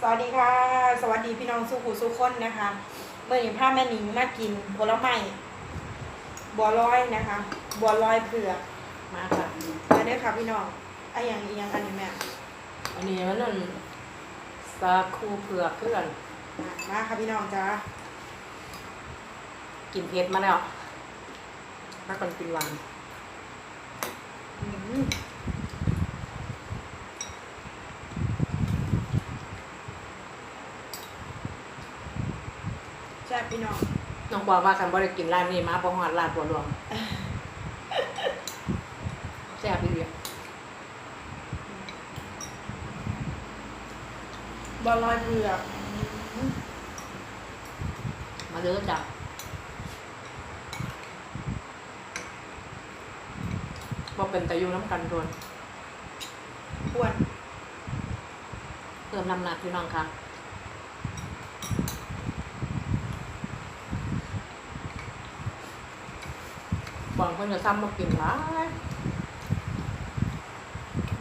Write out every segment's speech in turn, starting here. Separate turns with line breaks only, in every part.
สวัสดีค่ะ สวัสดีพี่น้องสุขุสุขคนนะคะเมื่อนี้พาแม่หนิงมากินผลไม้บัวลอยนะคะ บัวลอยเผือก
มาค่ะ
มาเด้อค่ะพี่น้องไอ้ยังอีหยังอันนี้แม่
อันนี้มันนั่นสาคูเผือกเพื่อน
มามาค่ะพี่น้องจ้า
กินเผ็ดมาแล้วถ้าคนกินหวาน
อืมแซ่บพี่น้อง
น้อง บอกว่าคันบ่ได้กินร้านนี้มาบ่ฮอดร้านบัวหลวงแซ่บอีเดีย
บัวลอยเผือก
มาเด้อจ้ะบ่เป็นตะยูน้ำกันโดน
อ้วน
เพิ่มน้ำหนักพี่น้องค่ะบาง เพิ่นจะซ้ำมากินหลาย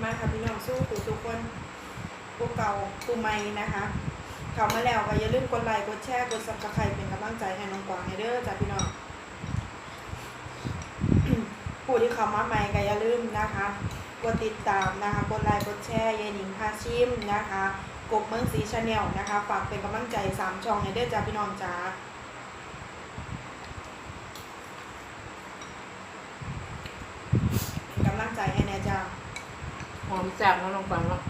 มาค่ะพี่น้องสู้ตู่ทุกคนพวกเก่าตูใหม่นะคะเข้ามาแล้วก็อย่าลืมกดไลค์กดแชร์กดซับสไครป์เป็นกำลังใจให้น้องกวางให้เด้อจ้ะพี่น้องผู้ที่เข้ามาใหม่ก็อย่าลืมนะคะ กดติดตามนะคะ กดไลค์กดแชร์ยายหนิงพาชิมนะคะกบเมืองสีชาแนลนะคะ ฝากเป็นกำลังใจสามช่องให้เด้อจ้าพี่น้องจ้าเป็นกำลังใจให้แน่จ้า
หอมแซ่บเนาะน้องฟังเนาะ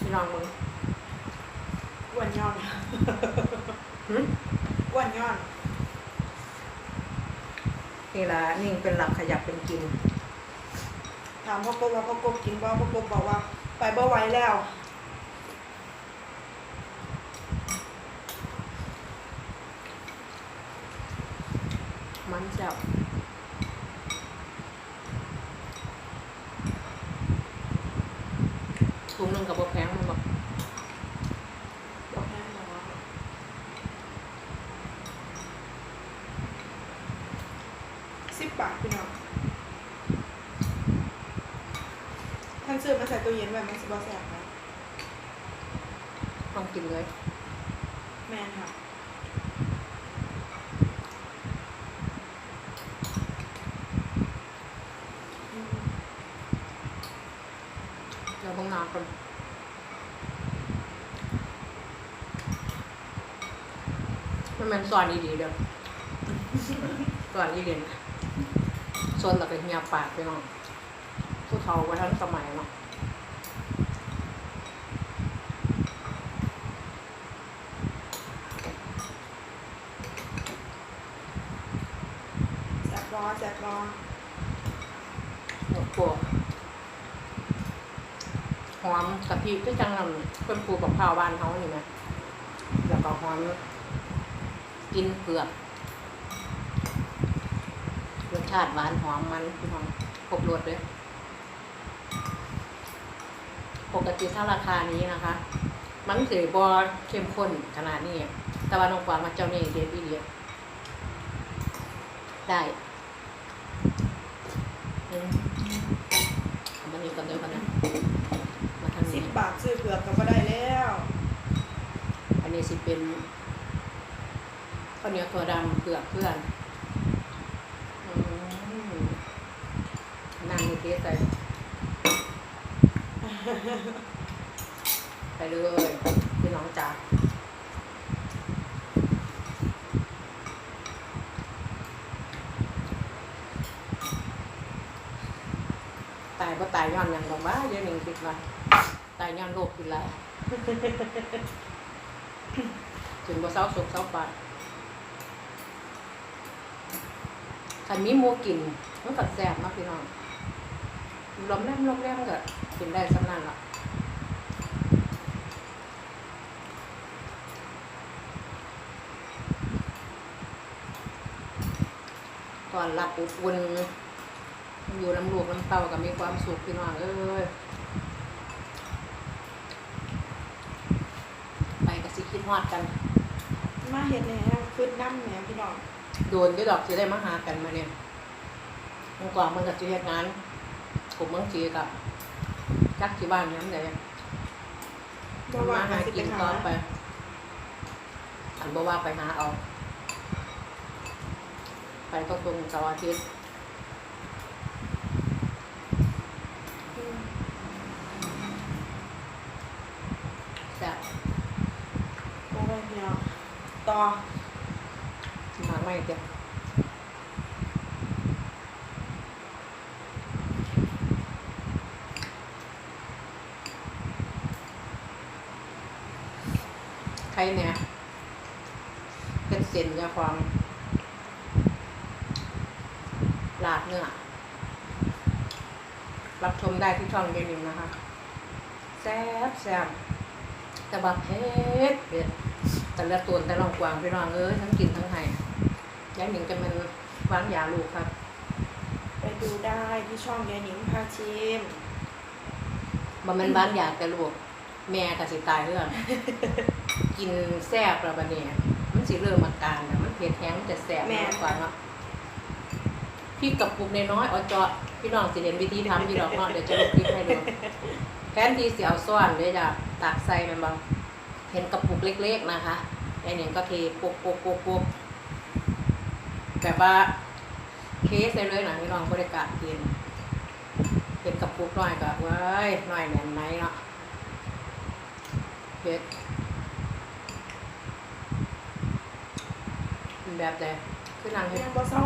พี่น้องมึง
อ้วนย้อน
หึ
อ้วนย้อน
นี่ละนิ่งเป็นหลักขยับเป็นกิน
ถามพ่อกบว่าพ่อกบกินบ่พ่อกบบอกว่า ไปบ่ไหวแล้ว
มันแซ่บถุงหนึงกับบแพงมันบอก
บอกให้หมอสิ บบาทพี่น้องท่านซื้อมาใส่ตู้เย็นไว้มันสิบ่แสบไหม
ต้องกินเลย
แม่นค่ะอืม
เดี๋ยวต้องนานก่อนมันเป็นสอนดีๆเด้อสอนดีเด่น ส่วนเราเป็นเงียบปากไปน้องผู้เฒ่าไว้ทั้งสมัยเนาะ
แสบรอแสบรอ
หมดตัวหอมกะทิที่จังนำเป็นปูกับข้าวบ้านเขาเห็นไหมแล้วก็หอมกินเผือกรส ชาติหวานหอมมันพี่น้องครบรสเลย ปกติถ้าราคานี้นะคะ มันถือบอเข้มข้นขนาดนี้ แต่ว่าน้องกวางมาเจ้านี่เด็ดอีเดียได้อืมเอามันนี้กันเดียวกันนะมาทาง
สิ
นี้
บบาทซื้อเผือกก็บ่ได้แล้ว
อันนี้สิเป็นข้าวเหนียวถั่วดำเผือกเพื่อนอืมนั่งใน เทสใส่ไปเลยพี่น้องจ๋าตายก็ตายย้อนอย่างบอกว่าเดี๋ยวหนึ่งคิดว่าตายย้อนโรคกินไรถึงบ่เศร้าสุขเศร้าปานคันมีหมูกินมันก็แซ่บเนาะพี่น้อง ลมแรมลมแรมก็กินได้สำนันละก่อนรับอบอุ่นอยู่น้ำลูกน้ำเต้าก็มีความสุขพี่น้องเอ้ยไปก็สิคิดฮอดกัน
มาเห็ดเนี่ยคืดน้ำเนี่ยพี่น้อง
โดนที่ดอกจะได้มาหากันมาเนี่ยเมื่อก่อนมันกับจีเฮ็ดงาน กลุ่มเมืองจีกับจักที่บ้านนั้นเลย
บ่ว่า
มาหา
สิ
กิ
เป็นน
ก่อ
หาน
ไปอันบ่ว่าไปหาเอา ไปก็ตรงเสาร์อาทิตย์
อืม
จะ
โอ้ยพี่น้องต่อ
มาไม่เดีย รเนี่ยเป็นเส้นยาความลาดเนื้อรับชมได้ที่ช่องเดนิมนะคะ แซ่บแซ่บแต่บาเผ็ดเผ็ดแต่ละตัวแต่ละกวางพี่น้องเอ้ยทั้งกินทั้งไห้ยายหนิงจะมันวางยาลูกครับ
ไปดูได้ที่ช่องยายหนิงพาชิม
บ่แมันบ้านยาแต่ลูก แม่ก็สิตายเรื่อง กินแซ่บแล้วบัดนี้มันสิเริ่มอาการน่ะมันเผ็ดแห้งมันจะแซ่บมากกว่าเนาะพี่กับปุกน้อยๆเอาเจาะพี่น้องสิเรียนวิธีทำพี่ดอกเนาะเดี๋ยวจะลงคลิปให้ดูแทนที่สิเอาซ้อนเดี๋ยวจะตักใส่แมันบ่เห็นกระปุกเล็กๆนะคะไอ้เนี่ยก็เทปุกปุกปุกปุกแบบว่าเทใส่เลยนะพี่น้องบริการกินเป็นกระปุกน้อยก็เว้ยน้อยแน่นไหนเนาะเผ็ดเป็น แบบใดคือนางเฮ็ด
ยังบ่เศร้า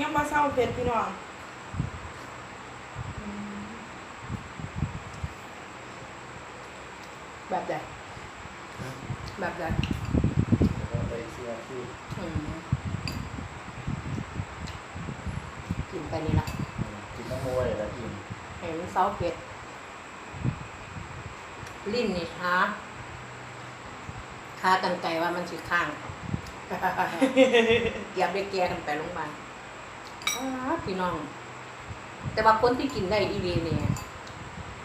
ยังบ่เศร้าเผ็ดพี่น้อง
แบบใดแบบใด
แล้วก็ไปเชียร์ที่
อืมกินไปนี่ละ
กินน้ำมวยแล้วอิ่ม
เห็นเซาเผ็ดลิ้นนี่คะคากันไก่ว่ามันสิข้าง เกียบได้แกกันไปโรงพยาบาลพี่น้อง แต่ว่าคนที่กินได้อีวีเนี่ย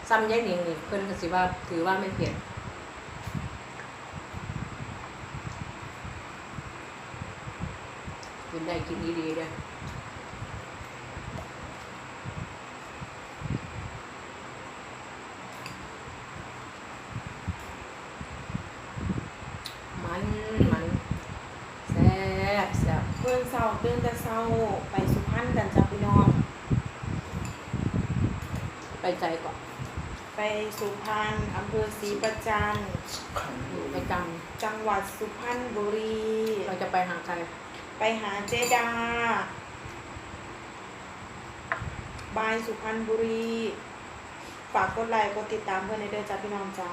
ซ้ำยายหนิงนี่เพิ่นก็สิว่าถือว่าไม่เผ็ดกินได้กินดีๆเลยมันมันแซ่บแซ่บ
เมื่อเศร้าตื่นแต่เศร้าไปสุพรรณกันจ้ะพี่น้อง
ไปใจก่อน
ไปสุพรรณอำเภอศรีประจันทร์
ไปจัง
จังหวัดสุพรรณบุรี
เราจะไปหาใคร
ไปหาเจดา บายสุพรรณบุรี ฝากกดไลค์กดติดตามเพื่อนในเดือนจ้าพี่น้องจ้า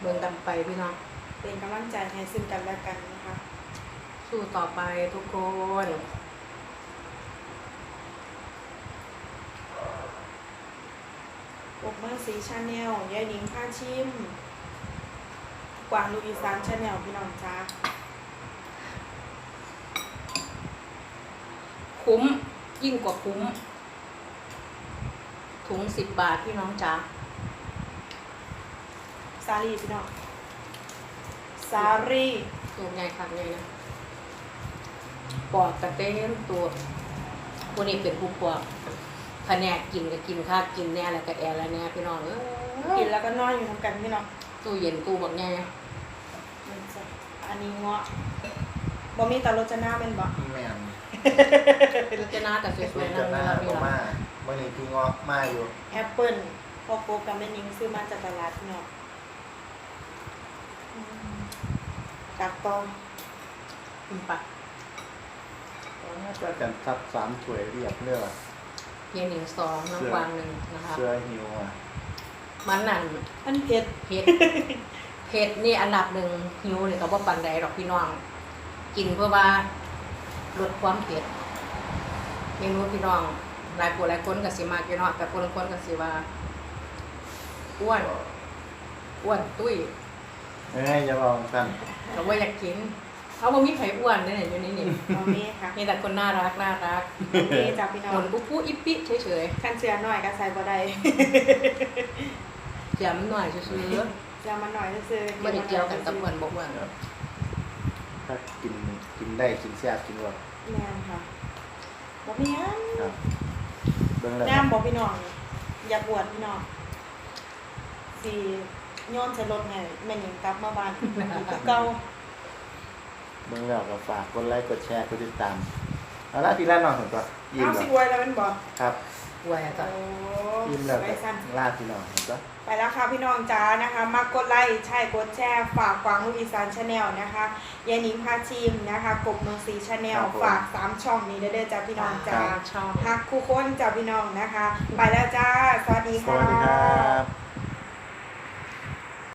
เบิ่งกันไปพี่น้อง
เป็นกำลังใจให้ซึ่งกันและกันนะคะ
สู้ต่อไปทุกคน
ปกเมื่อสีชาแนลยายหนิงพาชิม กวางลูกอีสานชาแนลพี่น้องจ้า
คุ้มยิ่งกว่าคุ้ม ถุงสิบบาทพี่น้องจ๋า
ซารีพี่น้อง ซารี
ตัวใหญ่คักใหญ่นะ ปอดกระเต้นตัวคนนี้เป็นผู้ปอกแผนกกินก็กินข้าวกินแน่แล้วก็แอร์แล้วแน่พี่น้องเออ
กินแล้วก็นอนอยู่ทำกันพี่น้อง
ตู้เย็นตู้บักแน่
มันจะอันนี้เงาะบ่มีตาโรจนาเป็นบ่
แม่น
รจนาแต่ส
คุ
วยยๆ
กั
นั่
น
น
หน้า
นี่
ก็
ละ
มาเมื่อนี้พี่เงาะมาอยู่
แอปเปิ้ลพ่อโกกับแม่นิงซื้อมาจากตลาดพี่น้องอืมตักตอง
คุณปัก
ก็กันทับสามถ้วยเรียบเนื้อ
เพียงหนึ่งสองน้ำกวางหนึ่งนะคะ
เสื้อหิวอะ
มันนั่น
มันเผ็ด
เผ็ดเผ็ดนี่อันดับหนึ่งหิวเนี่ยก็บ่ปันใดหรอกพี่น้อง กินเพื่อว่าลดความเผ็ดเมนูพี่น้องหลายผู้หลายคนก็สิมากพี่น้องแต่คนละคนก็สิว่าอ้วนอ้วนตุ้ย
เอ้ยอย่าบอกกัน
ก็ว่าอยากกิน เขาบ่มีไผอ้วนเนี่ยอยู่นี่นี่
เอาเมค่ะ
มีแต่คนน่ารักน่ารัก
เอาเมจ้ะพี่น้อ
ห
ง
นปุ๊ปุ๊อิปปิเฉย
คันเสือหน่อยก็ใส่บ่ได้
ๆเจียมหน่อยซื่อ
เสือมันหน่อยซื่อ
ๆ
ๆ
บ่ได้เกี่ยวกันกับอ้วนบ่อ้วน
ถ้ากินกินได้กินแซ่บกินหมด
แม่นค่ะบ่มีหยัง
ครับเบิ่งแล้ว
น้ำบ่พี่น้องอย่าปวดพี่น้องสิโยนใส่รถไงแม่หนิงกลับมาบ้านอีกคือเก่า
เบิ่งแล้วก็ฝากกดไลค์กดแชร์กดติดตามเอาละพี่ละน้องเห็นปะยิ้ม
เอา
แล้
สิ
ว
ไว้แล้วมันบอก
ครับ
ไว้ก็
โอ้
ยิ้มแล้ว
ไป
ก็
สั้น
ลาพี่น้องเห็นปะ
ไปแล้วค่ะพี่น้องจ้านะคะ มากดไลค์ใช่กดแชร์ฝากกวางลูกอีสานชาแนลนะคะยายหนิงพาชิมนะคะกบเมืองสีชาแนลฝากสามช่องนี้เด้อๆจ้าพี่น้องจ้า
ช่อง
ฮักคู่คนจ้าพี่น้องนะคะ ไปแล้วจ้า สวัสดี
ส
ค่ะ
วัสดีครับ